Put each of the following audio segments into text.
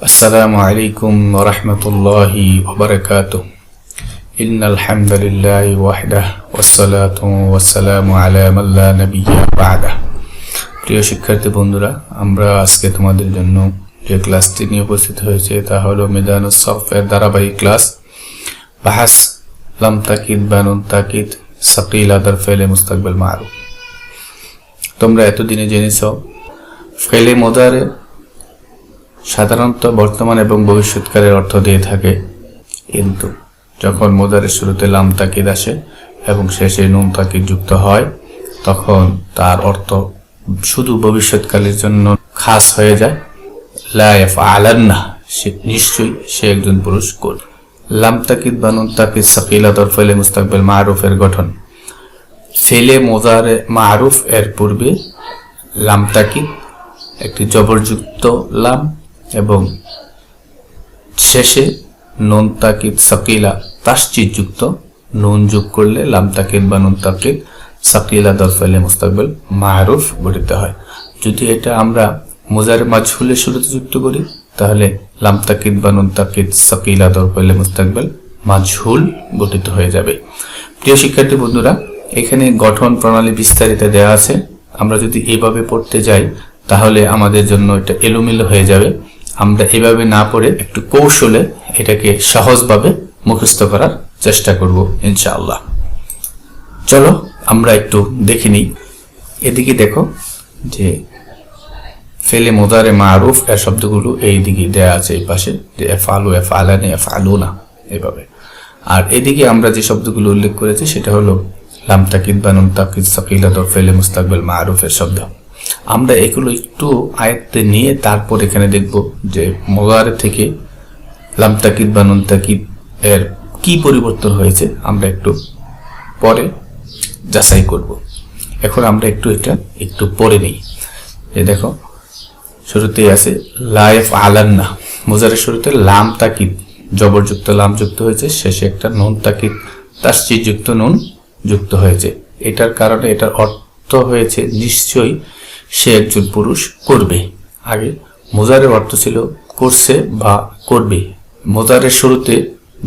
السلام عليكم ورحمة الله وبركاته إن الحمد لله وحده والصلاة والسلام على من لا نبي بعده প্রিয় শিক্ষার্থী বন্ধুরা আমরা আজকে তোমাদের জন্য যে ক্লাসটি নিয়ে উপস্থিত হয়েছে তা হলো মেদানুস সফের ধারাবাহিক ক্লাস বাহাস লাম তাকিদ বানুন তাকিদ সাকিল আদার ফেলে মুস্তাকবেল মারু তোমরা এতদিনে জেনেছ ফেলে মোদারে সাধারণত বর্তমান এবং ভবিষ্যৎকালের অর্থ দিয়ে থাকে। কিন্তু যখন মোদারের শুরুতে লাম তাকিদ আসে এবং শেষে নুন তাকিদ যুক্ত হয়, তখন তার অর্থ শুধু ভবিষ্যৎকালের জন্য খাস হয়ে যায়। লাইফ আলান্না সে নিশ্চয়ই সে একজন পুরুষ কোন লাম তাকিদ বা নুন তাকিদ সাকিলা ফেলে মুস্তাকবেল মারুফের গঠন। ফেলে মোদারে মারুফ এর পূর্বে লাম তাকিদ, একটি জবরযুক্ত লাম এবং শেষে নুন তাকিদ সাকিলা তাসচিযুক্ত নুন যোগ করলে লাম তাকিদ বা নুন তাকিদ সাকিলা দরফাইলে মুস্তাকবেল মারুফ গঠিত হয়। যদি এটা আমরা মোজারে মাঝহুলের শুরুতে যুক্ত করি, তাহলে লাম তাকিদ বা নুন তাকিদ সাকিলা দরফাইলে মুস্তাকবেল মাঝহুল গঠিত হয়ে যাবে। প্রিয় শিক্ষার্থী বন্ধুরা, এখানে গঠন প্রণালী বিস্তারিত দেওয়া আছে। আমরা যদি এভাবে পড়তে যাই, তাহলে আমাদের জন্য এটা এলোমেলো হয়ে যাবে। আমরা এভাবে না পড়ে একটু কৌশলে এটাকে সহজভাবে মুখস্থ করার চেষ্টা করব, ইনশাআল্লাহ। চলো, আমরা একটু দেখে নিই। এদিকে দেখো যে ফেলে মোদারে মারুফ, এর শব্দগুলো এই দিকে দেয়া আছে এই পাশে, যে এফ আলু এফ আলানে এফ আলু না এভাবে। আর এদিকে আমরা যে শব্দগুলো উল্লেখ করেছি, সেটা হলো লাম তাকিদ বানুন তাকিদ সাকিলাত ফেলে মুস্তাকবেল মারুফের শব্দ। আমরা এগুলো একটু আয়ত্তে নিয়ে তারপর এখানে দেখব যে মোগারে থেকে লাম তাকিদ বা নুন তাকিদ এর কি পরিবর্তন হয়েছে, আমরা একটু পরে যাচাই করব। এখন আমরা একটু এটা একটু পরে নিই। যে দেখো, শুরুতেই আছে লাইফ আলান্না মোজারের শুরুতে লাম তাকিদ জবরযুক্ত লাম যুক্ত হয়েছে, শেষে একটা নুন তাকিদ তার যুক্ত নুন যুক্ত হয়েছে। এটার কারণে এটার অর্থ হয়েছে, নিশ্চয়ই সে একজন পুরুষ করবে। আগে মোজারের অর্থ ছিল করছে বা করবে। মোজারের শুরুতে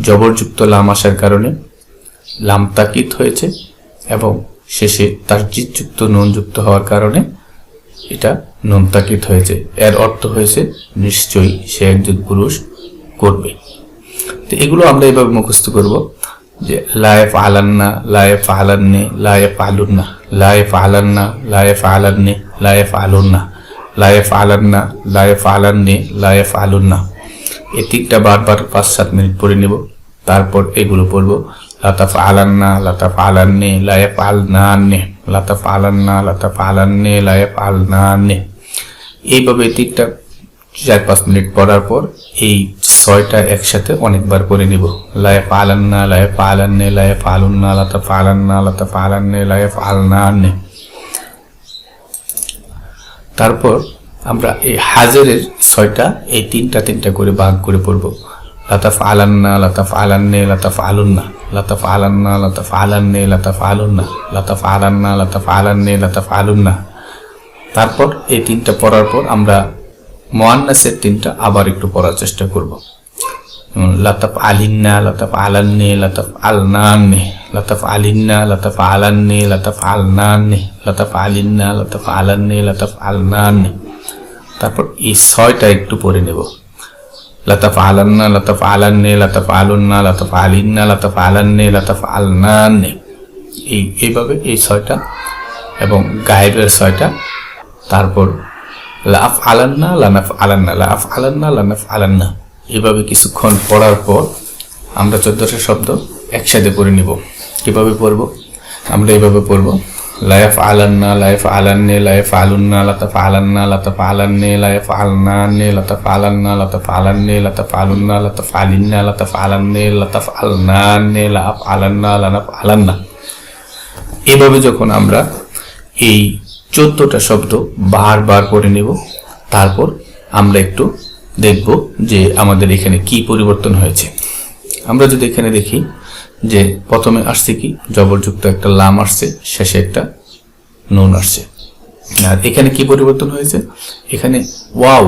জবরযুক্ত লাম আসার কারণে লাম তাকিদ হয়েছে এবং শেষে তার জিতযুক্ত নুন যুক্ত হওয়ার কারণে এটা নুন তাকিত হয়েছে। এর অর্থ হয়েছে নিশ্চয়ই সে একজন পুরুষ করবে। তো এগুলো আমরা এভাবে মুখস্থ করব। যে লায়েফ আলান্না লায়েফ আলান্নে লায়েফ আলুন্না লায়েফ আলান্না লায়েফ আলান্নে লায়েফ আলুন্না লায়েফ আলান্না লায়েফ আলান্নে লায়েফ আলুন্না এই তিনটা বারবার পাঁচ, সাত মিনিট পড়ে নেব, তারপর এগুলো পড়ব। লাতাফ আলান্না লাতাফ আলান্নে লায়েফ আলনান্নে লাতাফ আলান্না লাতাফ আলান্নে লায়েফ আলনান্নে এইভাবে তিনটা চার, পাঁচ মিনিট পড়ার পর এই ছয়টা একসাথে অনেকবার করে নিব। লায়েফ আলান্না লায়েফ আলান্নে লায়েফ আলুন্না লাতাফ আলান্না লাতাফ আলান্নে লায়েফ আলনান্নে তারপর আমরা এই হাজারের ছয়টা, এই তিনটা তিনটা করে ভাগ করে পড়ব। লাতাফ আলান্না লাতাফ আলান্নে লাতাফ আলুন্না লাতাফ আলান্না লাতাফ আলান্নে লাতাফ আলুন্না লাতাফ আলান্না লাতাফ আলান্নে লাতাফ আলুন্না তারপর এই তিনটা পড়ার পর আমরা মোয়ান্নাসের তিনটা আবার একটু পড়ার চেষ্টা করব। লাতাফ আলিন্না লাতাফ আলান্নে লাতাফ আলনান্নে লতাফ আলিন্না লতাফ আলান্নে লতাফ আলনান্নে লতাফ আলিন্না লতাফ আলান্নে লতাফ আলনান্নে তারপর এই ছয়টা একটু পড়ে নেব। লতাফ আলান্না লতাফ আলান্নে লতাফ আলুন্না লতাফ আলিন্না লতাফ আলান্নে লতাফ আলনান্নে এই, এইভাবে এই ছয়টা এবং গায়েবের ছয়টা। তারপর লাফ আলান্না লানাফ আলান্না লাফ আলান্না লানাফ আলান্না এভাবে কিছুক্ষণ পড়ার পর আমরা চোদ্দশো শব্দ একসাথে পড়ে নিব। কীভাবে পড়ব? আমরা এইভাবে পড়ব। লাইফ আলান্না লাইফ আলান্নে লাইফ আলুন্না লতাফ আলান্না লতাফ আলান্নে লাইফ আলনান্নে লতাফ আলান্না লতাফ আলান্নে লতাফ আলুন্না লতাফ আলিন্না লতাফ আলান্নে লতাফ আলনান্নে লাফ আলান্না লানাফ আলান্না এভাবে যখন আমরা এই চোদ্দটা শব্দ বারবার করে নেব। তারপর আমরা একটু দেখব যে আমাদের এখানে কি পরিবর্তন হয়েছে। আমরা যদি এখানে দেখি যে প্রথমে আসছে কি, জবরযুক্ত একটা লাম আসছে, শেষে একটা নুন আসছে। আর এখানে কি পরিবর্তন হয়েছে? এখানে ওয়াও,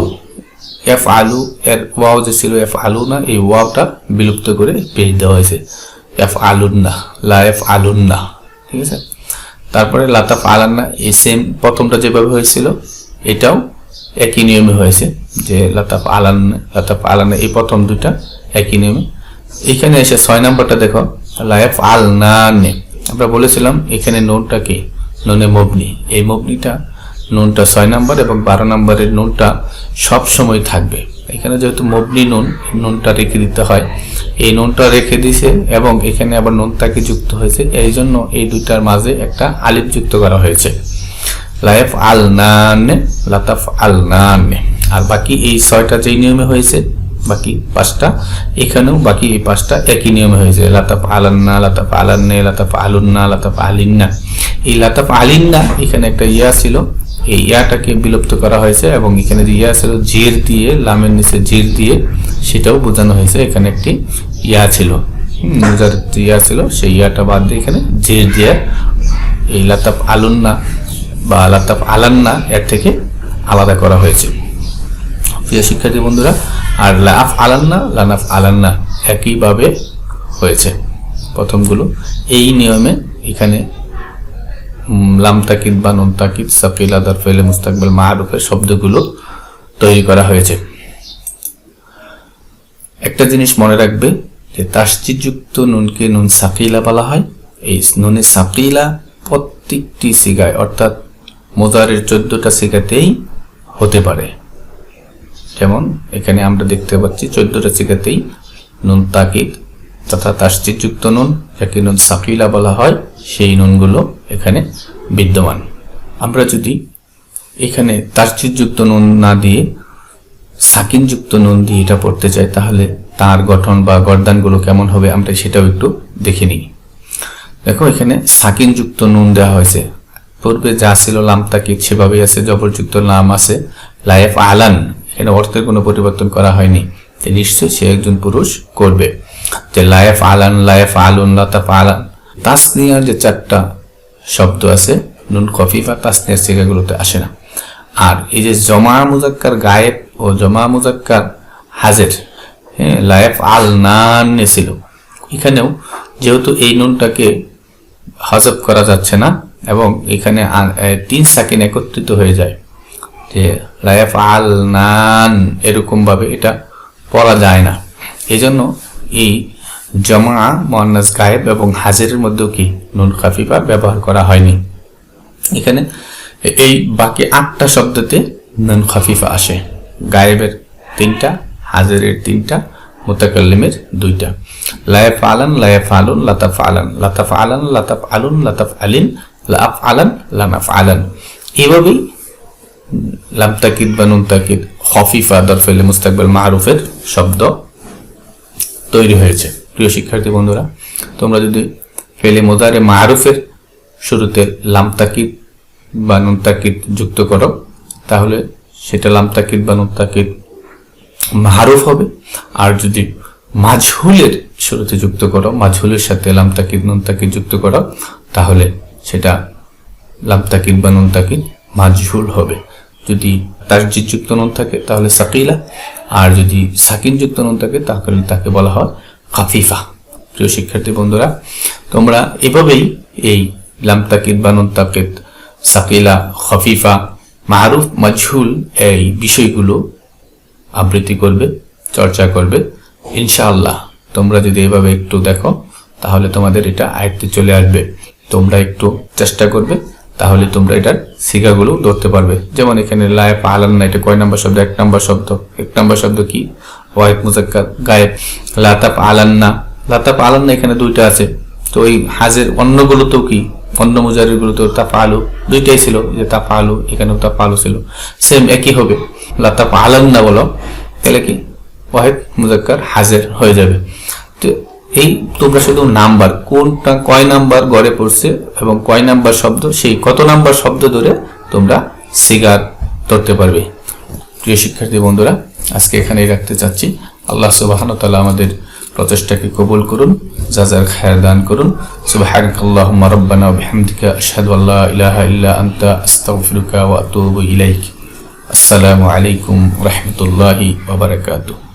এফ আলু, এর ওয়াও যে ছিল এফ আলু না, এই ওয়াওটা বিলুপ্ত করে পেয়ে দেওয়া হয়েছে। এফ আলুন না লা এফ আলুন না ঠিক আছে? তারপরে লাতাফ আলান্না এই সেম প্রথমটা যেভাবে হয়েছিল, এটাও একই নিয়মে হয়েছে, যে লাতাফ আলান লাতাফ আলান্না এই প্রথম দুটা একই নিয়মে। এখানে এসে ছয় নম্বরটা দেখো লাইফ আল নে আমরা বলেছিলাম, এখানে নোনটা কি? নুনে মবনি। এই মবনিটা, নুনটা ছয় নম্বর এবং বারো নম্বরের নুনটা সব সময় থাকবে। এখানে যেহেতু মবনি নুন নুনটা রেখে দিতে হয়। এই নুনটা রেখে দিছে এবং এখানে আবার নুনটাকে যুক্ত হয়েছে। এই জন্য এই দুইটার মাঝে একটা আলিফ যুক্ত করা হয়েছে। লাইফ আল নানে, লাতাফ আল নানে। আর বাকি এই ছয়টা যেই নিয়মে হয়েছে, বাকি পাঁচটা এখানেও বাকি এই পাঁচটা একই নিয়মে হয়েছে। লাতাফ আলান্না লাতাফ আলান্নে লাতাফ আলুন্না লাতাফ আলিন্না এই লাতাফ আলিন্না এখানে একটা ইয়া ছিল এই ইয়াটাকে বিলুপ্ত করা হয়েছে এবং এখানে যে ইয়া ছিল জির দিয়ে লামের নিচে জির দিয়ে সেটাও বোঝানো হয়েছে। এখানে একটি ইয়া ছিল। হুম, যে ইয়া ছিল সেই ইয়াটা বাদ দিয়ে এখানে জির দিয়ে এই লাতাফ আলুন্না বা লাতাফ আলান্না এর থেকে আলাদা করা হয়েছে। প্রিয় শিক্ষার্থী বন্ধুরা আর লাফ আলান্না লানাফ আলান্না একইভাবে হয়েছে। প্রথমগুলো এই নিয়মে এখানে লাম তাকিদ বা নুন তাকিদ সাকিল আদার ফেলে মুস্তাকবেল মারুফের শব্দগুলো তৈরি করা হয়েছে। একটা জিনিস মনে রাখবে যে তাসজিযুক্ত নুনকে নুন সাকিলা বলা হয়। এই নুনে সাকিলা প্রত্যেকটি সিগায়, অর্থাৎ মোজারের চোদ্দটা সিগাতেই হতে পারে। যেমন এখানে আমরা দেখতে পাচ্ছি চোদ্দটা সিগাতেই নুন তাকিদ তথা তাসজিযুক্ত নুন, যাকে নুন সাকিলা বলা হয়, সেই নুনগুলো এখানে বিদ্যমান। আমরা যদি এখানে তাসজিদযুক্ত নুন না দিয়ে, সাকিনযুক্ত নুন দিয়ে এটা পড়তে চাই, তাহলে তার গঠন বা গর্দানগুলো কেমন হবে আমরা সেটাও একটু দেখে নিই। দেখো, এখানে সাকিনযুক্ত নুন দেওয়া হয়েছে। পূর্বে যা ছিল লাম তাকে সেভাবেই আছে? জবরযুক্ত নাম আছে। লাইফ আলান, এখানে অর্থের কোনো পরিবর্তন করা হয়নি। নিশ্চয়ই সে একজন পুরুষ করবে। যে লাইফ আলান লাইফ আলুন লতাফ আলান তাসনিয়ার যে চারটা শব্দ আছে, নুন কফিফা তাসনিয়ার জায়গাগুলোতে আসে না। আর এই যে জমা মুজাক্কার গায়েব ও জমা মুজাক্কার হাজের হ্যাঁ লাইফ আল নান ছিল। এখানেও যেহেতু এই নুনটাকে হজব করা যাচ্ছে না এবং এখানে তিন সাকিন একত্রিত হয়ে যায়, যে লাইফ আল নান এরকমভাবে এটা পড়া যায় না। এই জন্য এই জমা, মোয়ান্নাস গায়েব এবং হাজিরের মধ্যেও কি নুন খাফিফা ব্যবহার করা হয়নি? এখানে এই বাকি আটটা শব্দতে নুন খাফিফা আসে। গায়েবের তিনটা, হাজিরের তিনটা, মুতাকাল্লিমের দুইটা। লায়াফ আলান লায়াফ আলুন লাতাফ আলান লাতাফ আলান লাতাফ আলুন লাতাফ আলিন লাফ আলান লানাফ আলান এভাবেই লাম তাকিদ বা নুন তাকিদ খফিফা দরফেলে মুস্তাকবেল মারুফের শব্দ তৈরি হয়েছে। প্রিয় শিক্ষার্থী বন্ধুরা, তোমরা যদি ফেলে মোদারে মারুফের শুরুতে লাম তাকিদ বা নুন তাকিদ যুক্ত করো, তাহলে সেটা লাম তাকিদ বা নুন তাকিদ মারুফ হবে। আর যদি মাঝহুলের শুরুতে যুক্ত করো মাঝহুলের সাথে লাম তাকিদ নুন তাকিদ যুক্ত করো, তাহলে সেটা লাম তাকিদ বা নুন তাকিদ মাজহুল হবে। যদি তাসজিদ যুক্ত নুন থাকে, তাহলে সাকিলা। আর যদি সাকিন যুক্ত নুন থাকে, তাহলে তাকে বলা হয় খাফিফা প্রিয় শিক্ষার্থী বন্ধুরা, তোমরা এভাবেই এই লাম তাকিদ বা নুন তাকিদ, সাকিলা খফিফা মারুফ, মাজহুল এই বিষয়গুলো আবৃত্তি করবে, চর্চা করবে। ইনশাআল্লাহ, তোমরা যদি এভাবে একটু দেখো, তাহলে তোমাদের এটা আয়ত্তে চলে আসবে। তোমরা একটু চেষ্টা করবে তাহলে তোমরা এটার শিখাগুলো ধরতে পারবে। যেমন এখানে আলান না, এটা কয় নাম্বার শব্দ? এক নাম্বার শব্দ। এক নাম্বার শব্দ কি? ওয়াইফ মুজাক্কার, গায়েব। লাতাফ আলান্না লাতাফ আলান্না এখানে দুইটা আছে। তো ওই হাজের অন্যগুলোতেও কি? অন্য মুজারির গুলোতেও তাফা আলু দুইটাই ছিল যে তাফা আলু এখানেও তাফা আলু ছিল। সেম একই হবে। লাতাফ আলান্না বলো, তাহলে কি? ওয়াহেদ মুজাক্কার, হাজের হয়ে যাবে। এই তোমরা শুধু নাম্বার, কোনটা, কয় নাম্বার গড়ে পড়ছে এবং কয় নাম্বার শব্দ, সেই কত নাম্বার শব্দ ধরে তোমরা সিগার ধরতে পারবে। প্রিয় শিক্ষার্থী বন্ধুরা, আজকে এখানেই রাখতে চাচ্ছি। আল্লাহ সুবাহান তালা আমাদের প্রচেষ্টাকে কবুল করুন যাজার খায়ের দান করুন। ওয়া ওয়া আসসালামু আলাইকুম রহমতুল্লাহি ওবরাকাতুহ